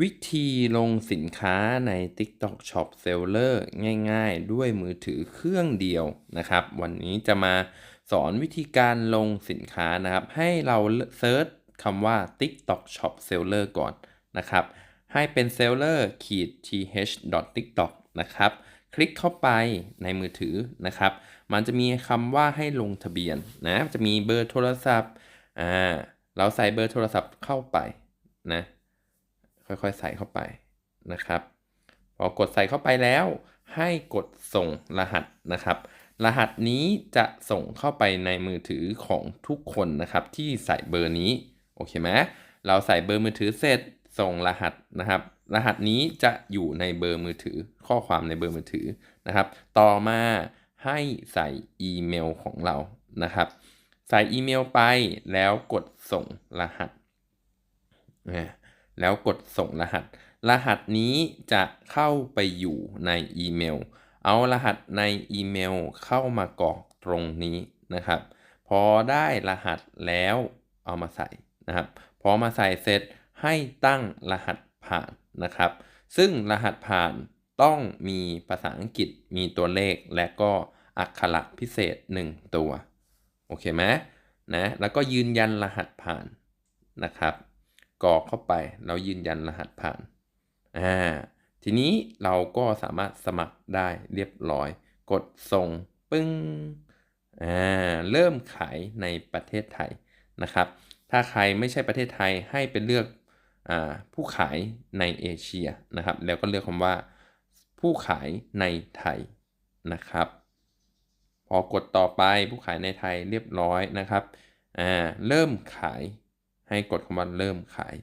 วิธีลงสินค้าใน TikTok Shop Seller ง่ายๆ ด้วยมือถือเครื่องเดียวนะครับ วันนี้จะมาสอนวิธีการลงสินค้านะครับ ให้เราเซิร์ชคำว่า TikTok Shop Seller ก่อนนะครับ ให้เป็น seller ขีด th tiktok นะครับ คลิกเข้าไปในมือถือนะครับ มันจะมีคำว่าให้ลงทะเบียนนะ จะมีเบอร์โทรศัพท์ อ่า เราใส่เบอร์โทรศัพท์เข้าไปนะ ค่อยๆ ใส่เข้าไปนะครับ พอกดใส่เข้าไปแล้ว ให้กดส่งรหัสนะครับ รหัสนี้จะส่งเข้าไปในมือถือของทุกคนนะครับ ที่ใส่เบอร์นี้โอเคไหมเราใส่เบอร์มือถือเสร็จส่งรหัสนะครับ รหัสนี้จะอยู่ในเบอร์มือถือ ข้อความในเบอร์มือถือนะครับ ต่อมาให้ใส่อีเมลของเรานะครับ ใส่อีเมลไปแล้วกดส่งรหัส แล้วกดส่งรหัส รหัสนี้จะเข้าไปอยู่ในอีเมล เอารหัสในอีเมลเข้ามากรอกตรงนี้นะครับ พอได้รหัสแล้วเอามาใส่นะครับ พอมาใส่เสร็จให้ตั้งรหัสผ่านนะครับ ซึ่งรหัสผ่านต้องมีภาษาอังกฤษมีตัวเลขและก็อักขระพิเศษ 1 ตัว โอเคไหมนะ แล้วก็ยืนยันรหัสผ่านนะครับ กรอกเข้าไปแล้วยืนยันรหัสผ่านอ่าทีนี้เราก็สามารถสมัครได้เรียบร้อย กดส่งปึ้งอ่าเริ่มขายในประเทศไทยนะครับ ถ้าใครไม่ใช่ประเทศไทยให้เป็นเลือกผู้ขายในเอเชียนะครับ แล้วก็เลือกคำว่า ผู้ขายในไทยนะครับ พอกดต่อไปผู้ขายในไทยเรียบร้อยนะครับอ่าเริ่มขาย ให้กดคำว่าเริ่มขาย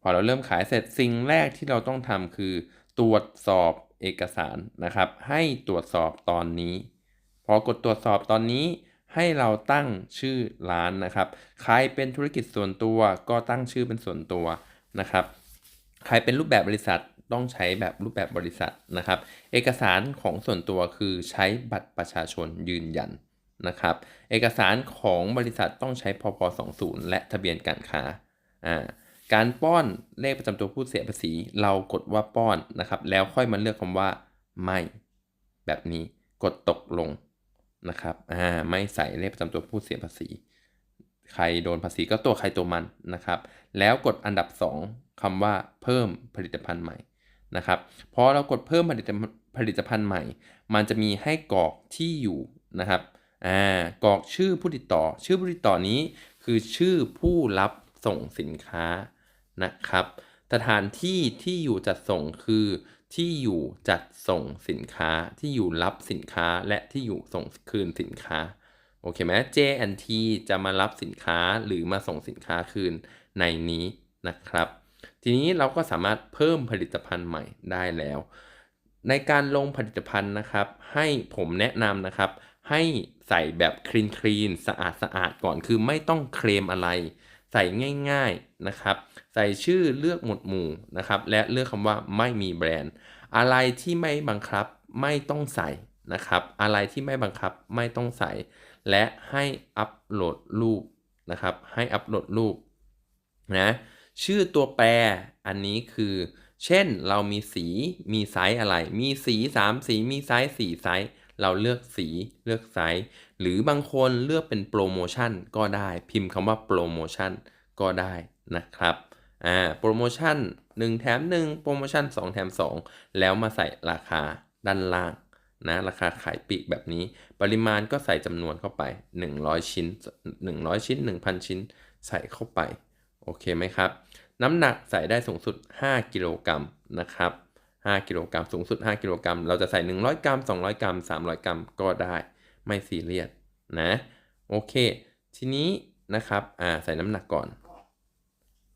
พอเราเริ่มขายเสร็จสิ่งแรกที่เราต้องทำคือ ตรวจสอบเอกสารนะครับ ให้ตรวจสอบตอนนี้ พอกดตรวจสอบตอนนี้ให้เราตั้งชื่อร้านนะครับ ใครเป็นธุรกิจส่วนตัวก็ตั้งชื่อเป็นส่วนตัวนะครับ ใครเป็นรูปแบบบริษัทต้องใช้แบบรูปแบบบริษัทนะครับ เอกสารของส่วนตัวคือใช้บัตรประชาชนยืนยัน นะครับเอกสารของบริษัทต้องใช้พพ20 และทะเบียนการค้าอ่าการป้อนเลขประจำตัวผู้เสียภาษี เรากดว่าป้อนนะครับ แล้วค่อยมาเลือกคำว่าไม่ แบบนี้กดตกลงนะครับอ่าไม่ใส่เลขประจำตัวผู้เสียภาษี ใครโดนภาษีก็ตัวใครตัวมันนะครับ แล้วกดอันดับ 2คำว่าเพิ่มผลิตภัณฑ์ใหม่นะครับพอเรากดเพิ่มผลิตผลิตภัณฑ์ใหม่ มันจะมีให้กรอกที่อยู่นะครับ อ่ากรอกชื่อผู้ติดต่อ ชื่อผู้ติดต่อนี้คือชื่อผู้รับส่งสินค้านะครับ สถานที่ที่อยู่จัดส่งคือที่อยู่จัดส่งสินค้าที่อยู่รับสินค้าและที่อยู่ส่งคืนสินค้าโอเคไหม J&T จะมารับสินค้าหรือมาส่งสินค้าคืนในนี้นะครับ ทีนี้เราก็สามารถเพิ่มผลิตภัณฑ์ใหม่ได้แล้ว ในการลงผลิตภัณฑ์นะครับ ให้ผมแนะนำนะครับ ให้ใส่แบบคลีนคลีนสะอาดสะอาดก่อนคือไม่ต้องเคลมอะไร ใส่ง่ายๆนะครับ ใส่ชื่อเลือกหมวดหมู่นะครับ และเลือกคำว่าไม่มีแบรนด์ อะไรที่ไม่บังคับไม่ต้องใส่นะครับ อะไรที่ไม่บังคับไม่ต้องใส่ และให้อัปโหลดรูปนะครับ ให้อัปโหลดรูปนะชื่อตัวแปรอันนี้คือ เช่นเรามีสีมีไซส์อะไร มีสี 3 สีมีไซส์4ไซส์ เราเลือกสีเลือกไซส์หรือบางคนเลือกเป็นโปรโมชั่นก็ได้พิมพ์คำว่าโปรโมชั่นก็ได้นะครับอ่าโปรโมชั่น 1 แถม 1 โปรโมชั่น 2 แถม 2 แล้วมาใส่ราคาด้านล่างนะราคาขายปีกแบบนี้ ปริมาณก็ใส่จำนวนเข้าไป 100 ชิ้น 100 ชิ้น 1,000 ชิ้น ใส่เข้าไป โอเคไหมครับ น้ำหนักใส่ได้สูงสุด 5 กิโลกรัมนะครับ 5 กิโลกรัมสูงสุด 5 กิโลกรัม เราจะใส่ 100 กรัม 200 กรัม 300 กรัมก็ได้ไม่ซีเรียสนะโอเค ทีนี้นะครับอ่าใส่น้ำหนักก่อน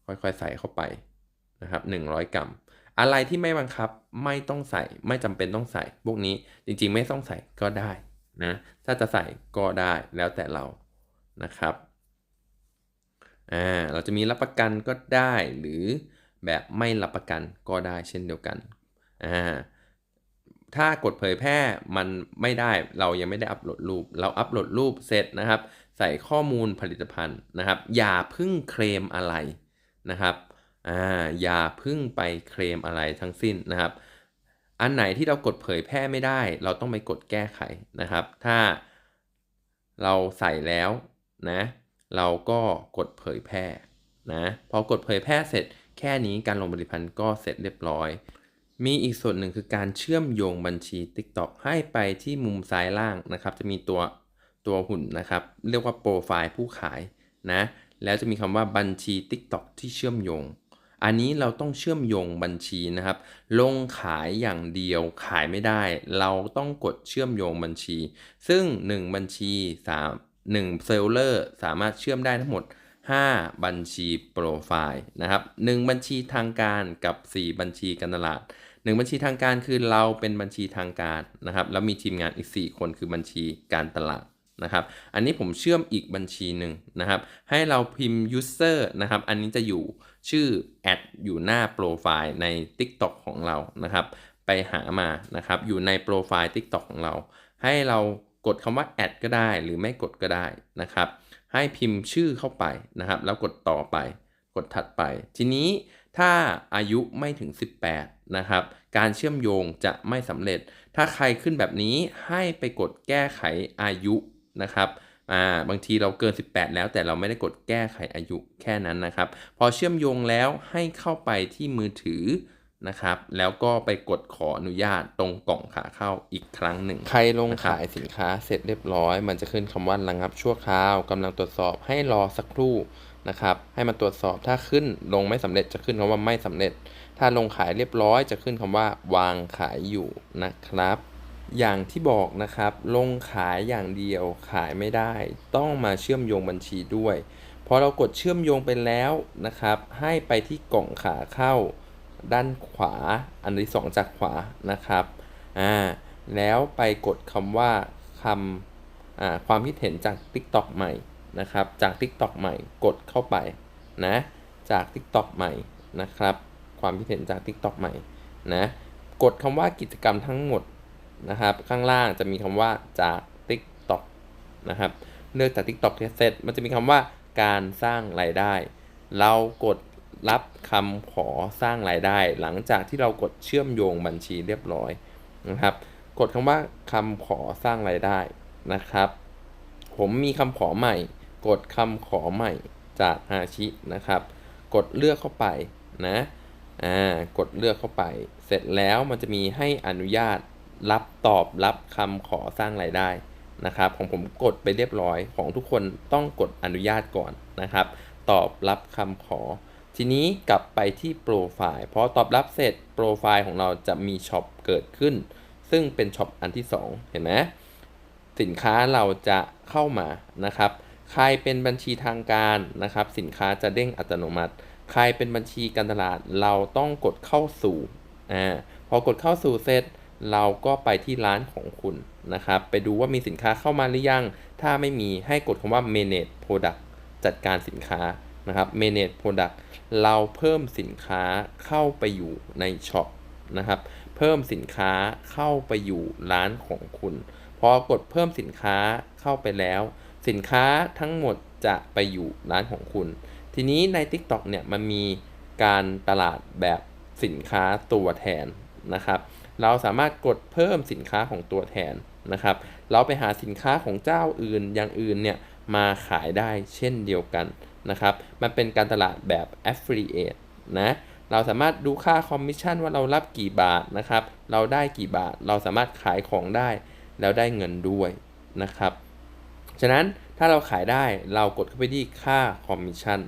ค่อยๆใส่เข้าไปนะครับ100 กรัม อะไรที่ไม่บังคับไม่ต้องใส่ไม่จำเป็นต้องใส่ พวกนี้จริงๆ ไม่ต้องใส่ก็ได้นะถ้าจะใส่ก็ได้แล้วแต่เรานะครับอ่าเราจะมีรับประกันก็ได้หรือแบบไม่รับประกันก็ได้เช่นเดียวกัน อ่าถ้ากดเผยแพร่มันไม่ได้เรายังไม่ได้อัปโหลดรูป เราอัปโหลดรูปเสร็จนะครับ ใส่ข้อมูลผลิตภัณฑ์นะครับ อย่าพึ่งเคลมอะไรนะครับอ่าอย่าพึ่งไปเคลมอะไรทั้งสิ้นนะครับ อันไหนที่เรากดเผยแพร่ไม่ได้ เราต้องไปกดแก้ไขนะครับ ถ้าเราใส่แล้วนะเราก็กดเผยแพร่นะพอกดเผยแพร่เสร็จแค่นี้การลงผลิตภัณฑ์ก็เสร็จเรียบร้อย มีอีกส่วนหนึ่งคือการเชื่อมโยงบัญชี TikTok ให้ไปที่มุมซ้ายล่างนะครับ จะมีตัวตัวหุ่นนะครับ เรียกว่าโปรไฟล์ผู้ขายนะ แล้วจะมีคำว่าบัญชี TikTok ที่เชื่อมโยง อันนี้เราต้องเชื่อมโยงบัญชีนะครับ ลงขายอย่างเดียวขายไม่ได้ เราต้องกดเชื่อมโยงบัญชี ซึ่ง 1 บัญชี 3 1เซลเลอร์สามารถเชื่อมได้ทั้งหมด 5 บัญชีโปรไฟล์นะครับ 1 บัญชีทางการกับ 4 บัญชีการตลาด 1 บัญชีทางการคือเราเป็นบัญชีทางการนะครับ แล้วมีทีมงานอีก 4 คนคือบัญชีการตลาดนะครับ อันนี้ผมเชื่อมอีกบัญชีหนึ่งนะครับ ให้เราพิมพ์ user นะครับ อันนี้จะอยู่ชื่อ add อยู่หน้าโปรไฟล์ใน TikTok ของเรานะครับ ไปหามานะครับ อยู่ในโปรไฟล์ TikTok ของเรา ให้เรากดคำว่า add ก็ได้ หรือไม่กดก็ได้นะครับ ให้พิมพ์ชื่อเข้าไปนะครับ แล้วกดต่อไป กดถัดไป ทีนี้ ถ้าอายุไม่ถึง 18 นะครับ การเชื่อมโยงจะไม่สำเร็จ ถ้าใครขึ้นแบบนี้ให้ไปกดแก้ไขอายุนะครับอ่าบางทีเราเกิน 18 แล้วแต่เราไม่ได้กดแก้ไขอายุแค่นั้นนะครับ พอเชื่อมโยงแล้วให้เข้าไปที่มือถือนะครับ แล้วก็ไปกดขออนุญาตตรงกล่องขาเข้าอีกครั้งหนึ่ง ใครลงขายสินค้าเสร็จเรียบร้อย มันจะขึ้นคำว่าระงับชั่วคราวกำลังตรวจสอบให้รอสักครู่ นะครับ ให้มันตรวจสอบถ้าขึ้นลงไม่สำเร็จจะขึ้นคำว่าไม่สำเร็จ ถ้าลงขายเรียบร้อยจะขึ้นคำว่า วางขายอยู่นะครับ อย่างที่บอกนะครับ ลงขายอย่างเดียวขายไม่ได้ ต้องมาเชื่อมโยงบัญชีด้วยพอเรากดเชื่อมโยงไปแล้วนะครับ ให้ไปที่กล่องขาเข้าด้านขวา อันที่สองจากขวานะครับอ่าแล้วไปกดคำว่าคำอ่าความคิดเห็นจาก TikTok ใหม่ นะครับ จาก TikTok ใหม่กดเข้าไปนะ จาก TikTok ใหม่นะครับ ความคิดเห็นจาก TikTok ใหม่นะ กดคำว่ากิจกรรมทั้งหมดนะครับ ข้างล่างจะมีคำว่าจาก TikTok นะครับ เลือกจาก TikTok เสร็จมันจะมีคำว่าการสร้างรายได้ เรากดรับคำขอสร้างรายได้ หลังจากที่เรากดเชื่อมโยงบัญชีเรียบร้อยนะครับ กดคำว่าคำขอสร้างรายได้นะครับ ผมมีคำขอใหม่ กดคำขอใหม่จากอาชินะครับ กดเลือกเข้าไปนะอ่ากดเลือกเข้าไป เสร็จแล้วมันจะมีให้อนุญาตรับตอบรับคำขอสร้างรายได้นะครับ ของผมกดไปเรียบร้อยของทุกคนต้องกดอนุญาตก่อนนะครับ ตอบรับคำขอ ทีนี้กลับไปที่โปรไฟล์พอตอบรับเสร็จโปรไฟล์ของเราจะมีช็อปเกิดขึ้น ซึ่งเป็นช็อปอันที่ 2 เห็นไหมสินค้าเราจะเข้ามานะครับ ใครเป็นบัญชีทางการนะครับ สินค้าจะเด้งอัตโนมัติ ใครเป็นบัญชีการตลาด เราต้องกดเข้าสู่อ่าพอกดเข้าสู่เสร็จเราก็ไปที่ร้านของคุณนะครับ ไปดูว่ามีสินค้าเข้ามาหรือยัง ถ้าไม่มีให้กดคำว่า manage product จัดการสินค้านะครับ manage product เราเพิ่มสินค้าเข้าไปอยู่ในช็อปนะครับ เพิ่มสินค้าเข้าไปอยู่ร้านของคุณ พอกดเพิ่มสินค้าเข้าไปแล้ว สินค้าทั้งหมดจะไปอยู่ร้านของคุณ ทีนี้ใน TikTok เนี่ยมันมีการตลาดแบบสินค้าตัวแทนนะครับ เราสามารถกดเพิ่มสินค้าของตัวแทนนะครับ เราไปหาสินค้าของเจ้าอื่นอย่างอื่นเนี่ยมาขายได้เช่นเดียวกันนะครับ มันเป็นการตลาดแบบ affiliate นะ เราสามารถดูค่าคอมมิชชั่นว่าเรารับกี่บาทนะครับ เราได้กี่บาท เราสามารถขายของได้ แล้วได้เงินด้วยนะครับ ฉะนั้นถ้าเราขายได้เรากดเข้าไปที่ค่าคอมมิชชั่น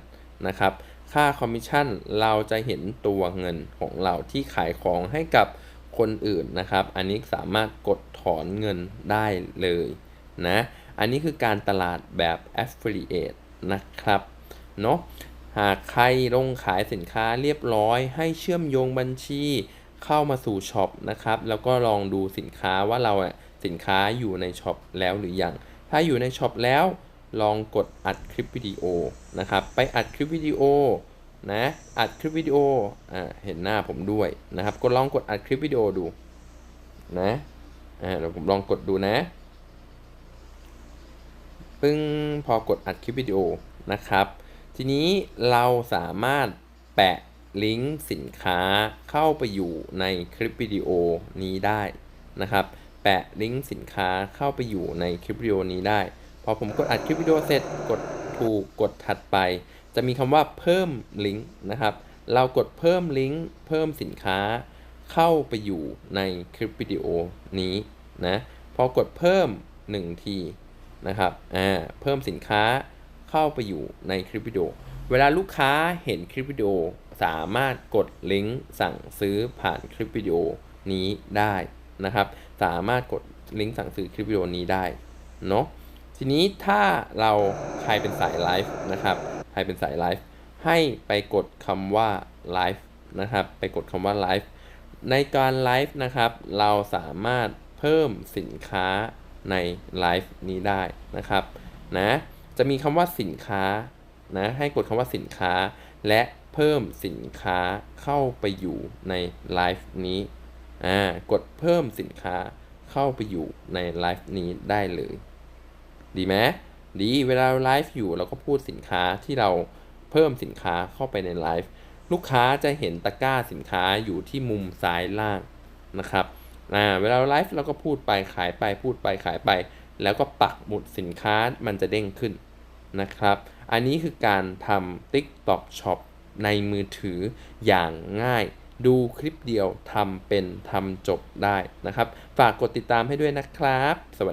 นะครับ ค่าคอมมิชชั่นเราจะเห็นตัวเงินของเราที่ขายของให้กับคนอื่นนะครับ อันนี้สามารถกดถอนเงินได้เลยนะ อันนี้คือการตลาดแบบ affiliate นะครับเนาะหากใครลงขายสินค้าเรียบร้อย ให้เชื่อมโยงบัญชีเข้ามาสู่ช็อปนะครับ แล้วก็ลองดูสินค้าว่าเราอะสินค้าอยู่ในช็อปแล้วหรือยัง ถ้าอยู่ในช็อปแล้วลองกดอัดคลิปวิดีโอนะครับ ไปอัดคลิปวิดีโอนะ อัดคลิปวิดีโอ อ่า เห็นหน้าผมด้วยนะครับก็ลองกดอัดคลิปวิดีโอดูนะ อ่า เดี๋ยวผมลองกดดูนะ ปึ้ง พอกดอัดคลิปวิดีโอนะครับ ทีนี้เราสามารถแปะลิงก์สินค้าเข้าไปอยู่ในคลิปวิดีโอนี้ได้นะครับ แปะลิงก์สินค้าเข้าไปอยู่ในคลิปวิดีโอนี้ได้ พอผมกดอัดคลิปวิดีโอเสร็จกดถูกกดถัดไป จะมีคำว่าเพิ่มลิงก์นะครับ เรากดเพิ่มลิงก์เพิ่มสินค้า เข้าไปอยู่ในคลิปวิดีโอนี้นะพอกดเพิ่ม 1 ทีนะครับอ่าเพิ่มสินค้าเข้าไปอยู่ในคลิปวิดีโอ เวลาลูกค้าเห็นคลิปวิดีโอสามารถกดลิงก์สั่งซื้อผ่านคลิปวิดีโอนี้ได้ นะครับ สามารถกดลิงก์สั่งซื้อคลิปวิดีโอนี้ได้เนาะทีนี้ถ้าเราใครเป็นสายไลฟ์นะครับใครเป็นสายไลฟ์ให้ไปกดคำว่าไลฟ์นะครับ ไปกดคำว่าไลฟ์ในการไลฟ์นะครับ เราสามารถเพิ่มสินค้าในไลฟ์นี้ได้นะครับนะจะมีคำว่าสินค้านะให้กดคำว่าสินค้า และเพิ่มสินค้าเข้าไปอยู่ในไลฟ์นี้ อ่ากดเพิ่มสินค้าเข้าไปอยู่ในไลฟ์นี้ได้เลย ดีไหมดีเวลาไลฟ์อยู่เราก็พูดสินค้าที่เราเพิ่มสินค้าเข้าไปในไลฟ์ลูกค้าจะเห็นตะกร้าสินค้าอยู่ที่มุมซ้ายล่างนะครับอ่าเวลาเราไลฟ์เราก็พูดไปขายไปพูดไปขายไป แล้วก็ปักหมุดสินค้ามันจะเด้งขึ้นนะครับ อันนี้คือการทำ TikTok Shop ในมือถืออย่างง่าย ดูคลิปเดียวทำเป็นทำจบได้นะครับ ฝากกดติดตามให้ด้วยนะครับ สวัสดี